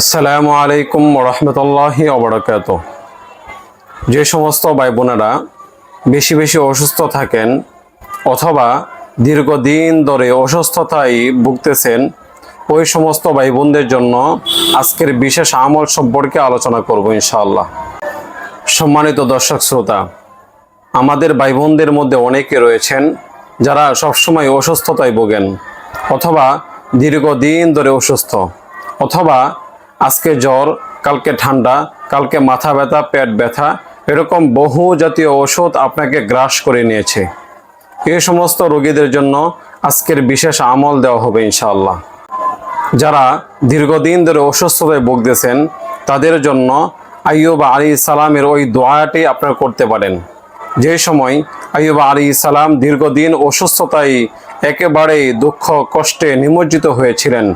আসসালামু আলাইকুম রহমতুল্লাহি অবরাকাত যে সমস্ত ভাই বোনেরা বেশি বেশি অসুস্থ থাকেন অথবা দীর্ঘদিন ধরে অসুস্থতায় ভুগতেছেন, ওই সমস্ত ভাই বোনদের জন্য আজকের বিশেষ আমল সম্পর্কে আলোচনা করব ইনশাআল্লাহ। সম্মানিত দর্শক শ্রোতা, আমাদের ভাই বোনদের মধ্যে অনেকে রয়েছেন যারা সবসময় অসুস্থতায় ভোগেন অথবা দীর্ঘদিন ধরে অসুস্থ অথবা আজকে জ্বর, কালকে ঠান্ডা, কালকে মাথা ব্যথা, পেট ব্যথা, এরকম বহু জাতীয় ওষুধ আপনাকে গ্রাস করে নিয়েছে। এই সমস্ত রোগীদের জন্য আজকের বিশেষ আমল দেওয়া হবে ইনশাআল্লাহ। যারা দীর্ঘদিন ধরে অসুস্থতায় ভুগতেছেন, তাদের জন্য আইয়ুব আলী সালামের ওই দোয়াটি আপনারা করতে পারেন। যে সময় আইয়ুব আলী সালাম দীর্ঘদিন অসুস্থতায় একেবারেই দুঃখ, কষ্টে নিমজ্জিত হয়েছিলেন,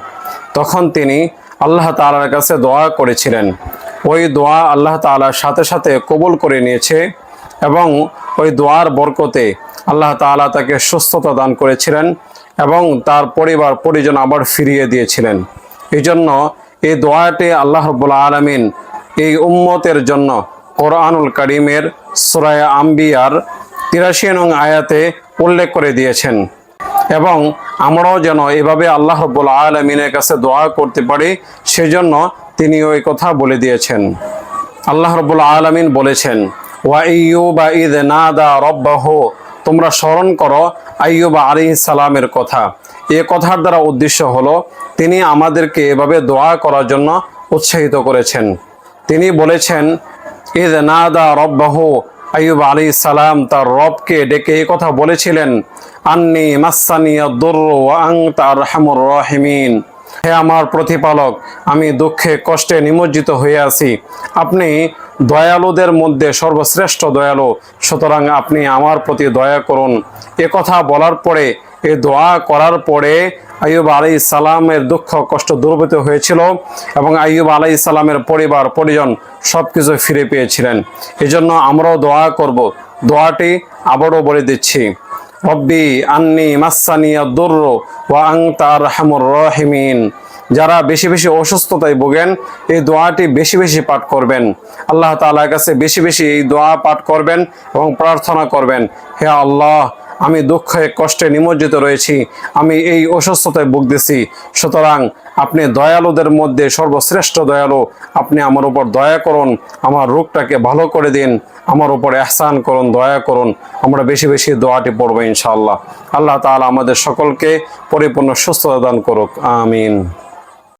তখন তিনি আল্লাহ তালার কাছে দোয়া করেছিলেন। ওই দোয়া আল্লাহ তালার সাথে সাথে কবুল করে নিয়েছে এবং ওই দোয়ার বরকতে আল্লাহ তাআলা তাকে সুস্থতা দান করেছিলেন এবং তার পরিবার, পরিজন আবার ফিরিয়ে দিয়েছিলেন। এই জন্য এই দোয়াটি আল্লাহ রব্বুল্লা আলমিন এই উম্মতের জন্য কোরআনুল করিমের সুরায় আম্বিয়ার তিরাশি নং আয়াতে উল্লেখ করে দিয়েছেন। এবং আমরাও যেন এভাবে আল্লাহ রব্বুল আলমিনের কাছে দোয়া করতে পারি, সেজন্য তিনি ওই কথা বলে দিয়েছেন। আল্লাহ রব্বুল আলমিন বলেছেন, ওয়া ইয়ুবা ইদ নাদা রব্বাহ তোমরা স্মরণ করো আইয়ুবা আলী সালামের কথা। এ কথার দ্বারা উদ্দেশ্য হলো, তিনি আমাদেরকে এভাবে দোয়া করার জন্য উৎসাহিত করেছেন। তিনি বলেছেন, ইদ নাদা রব্বাহ আইয়ুব আলী সালাম তার রবকে ডেকে এই কথা বলেছিলেন, আন্নি মাসানিয়া দুর্র আং তার হামুর রহিমিন। হে আমার প্রতিপালক, আমি দুঃখে কষ্টে নিমজ্জিত হয়ে আছি। আপনি দয়ালুদের মধ্যে সর্বশ্রেষ্ঠ দয়ালু, সুতরাং আপনি আমার প্রতি দয়া করুন। এ কথা বলার পরে, এ দোয়া করার পরে আইয়ুব আলাই সালামের দুঃখ, কষ্ট দূরীভূত হয়েছিল এবং আইয়ুব আলাই সালামের পরিবার, পরিজন সব কিছু ফিরে পেয়েছিলেন। এজন্য আমরাও দোয়া করব। দোয়াটি আবারও বলে দিচ্ছি। রব্বি আন্নি মাসানিয়া দুর্র ওয়া আংতার হামুর রহিমিন। যারা বেশি বেশি অসুস্থতায় ভোগেন, এই দোয়াটি বেশি বেশি পাঠ করবেন। আল্লাহ তালার কাছে বেশি বেশি এই দোয়া পাঠ করবেন এবং প্রার্থনা করবেন, হে আল্লাহ আমি দুঃখে কষ্টে নিমজ্জিত রয়েছি। আমি এই অসুস্থতায় ভুগতেছি। সুতরাং আপনি দয়ালুদের মধ্যে সর্বশ্রেষ্ঠ দয়ালু। আপনি আমার উপর দয়া করুন। আমার রোগটাকে ভালো করে দিন। আমার উপর এহসান করুন, দয়া করুন। আমরা বেশি বেশি দোয়াটি পড়ব ইনশাআল্লাহ। আল্লাহ তাআলা আমাদের সকলকে পরিপূর্ণ সুস্থতা দান করুক। আমিন।